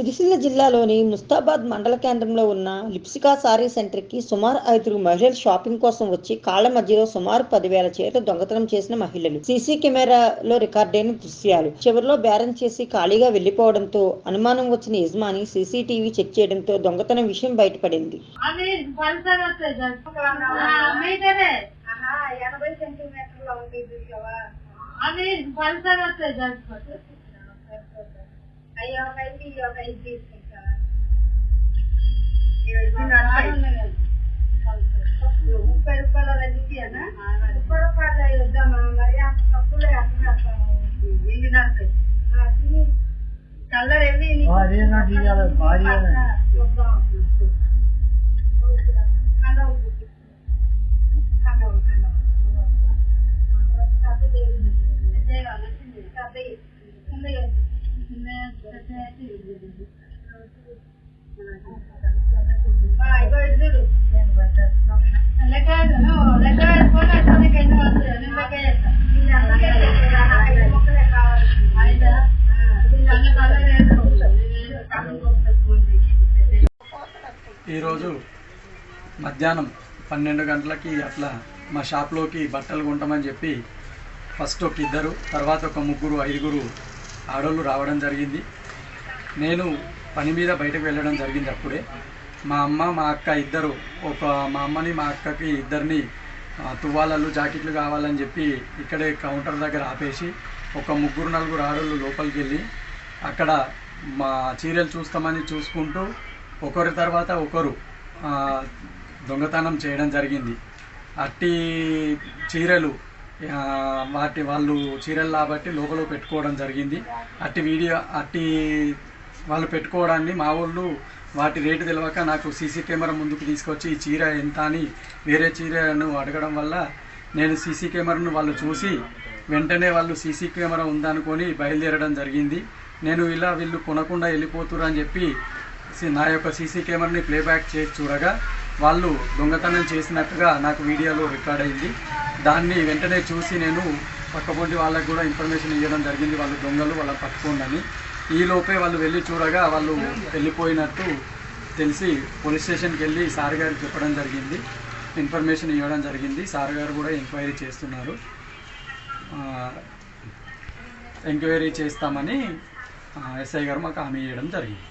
సిరిసిల్ల జిల్లాలోని ముస్తాబాద్ మండల కేంద్రంలో ఉన్న లిప్సికా సారీ సెంటర్కి సుమారు ఐదుగురు మహిళలు షాపింగ్ కోసం వచ్చి కాళ్ళ మధ్యలో సుమారు పదివేల చీరలు దొంగతనం చేసిన మహిళలు. సీసీ కెమెరాలో రికార్డైన దృశ్యాలు. చివరిలో బేరం చేసి ఖాళీగా వెళ్ళిపోవడంతో అనుమానం వచ్చిన యజమాని సీసీటీవీ చెక్ చేయడంతో దొంగతనం విషయం బయటపడింది. అది పల్సర్ వస్తుంది మీటరే ఎనభై సెంటీమీటర్లు ఉంది చూసావా అది పల్సర్ వస్తుంది చచ్చిపోతుంది అయ్యో ఒక ఐదు ఇయ్యి, ఒక ఐదు తీసుకుంటా ముప్పై రూపాయల చూపియనా ముప్పై రూపాయలు మరి అంత కలర్ ఏమి ఈరోజు మధ్యాహ్నం పన్నెండు గంటలకి అట్లా మా షాప్లోకి బట్టలు కొంటామని చెప్పి ఫస్ట్ ఒక ఇద్దరు తర్వాత ఒక ముగ్గురు ఐదుగురు ఆడోళ్ళు రావడం జరిగింది. నేను పని మీద బయటకు వెళ్ళడం జరిగింది అప్పుడే. మా అమ్మ మా అక్క ఇద్దరు ఒక మా అమ్మని మా అక్కకి ఇద్దరిని తువ్వాలలు జాకెట్లు కావాలని చెప్పి ఇక్కడే కౌంటర్ దగ్గర ఆపేసి ఒక ముగ్గురు నలుగురు ఆడోళ్ళు లోపలికి వెళ్ళి అక్కడ మా చీరలు చూస్తామని చూసుకుంటూ ఒకరి తర్వాత ఒకరు దొంగతనం చేయడం జరిగింది. అట్టి చీరలు వాటి వాళ్ళు చీరలు కాబట్టి లోపల పెట్టుకోవడం జరిగింది. అట్టి వీడియో అట్టి వాళ్ళు పెట్టుకోవడాన్ని మా వాళ్ళు వాటి రేటు తెలియక నాకు సీసీ కెమెరా ముందుకు తీసుకొచ్చి ఈ చీర ఎంత అని వేరే చీరను అడగడం వల్ల నేను సీసీ కెమెరాను వాళ్ళు చూసి వెంటనే వాళ్ళు సీసీ కెమెరా ఉందనుకొని బయలుదేరడం జరిగింది. నేను ఇలా వీళ్ళు కొనకుండా వెళ్ళిపోతురు అని చెప్పి సి- నా యొక్క సీసీ కెమెరాని ప్లేబ్యాక్ చేసి చూడగా వాళ్ళు దొంగతనం చేసినట్టుగా నాకు వీడియోలో రికార్డ్ అయింది. దాన్ని వెంటనే చూసి నేను పక్కపొంటి వాళ్ళకు కూడా ఇన్ఫర్మేషన్ ఇవ్వడం జరిగింది. వాళ్ళు దొంగలు వాళ్ళ పట్టుకోండి ఈ లోపే వాళ్ళు వెళ్ళి చూడగా వాళ్ళు వెళ్ళిపోయినట్టు తెలిసి పోలీస్ స్టేషన్కి వెళ్ళి సార్ గారికి చెప్పడం జరిగింది. ఇన్ఫర్మేషన్ ఇవ్వడం జరిగింది. సార్ గారు కూడా ఎంక్వైరీ చేస్తున్నారు. ఎంక్వైరీ చేస్తామని ఎస్ఐ గారు మాకు హామీ ఇవ్వడం జరిగింది.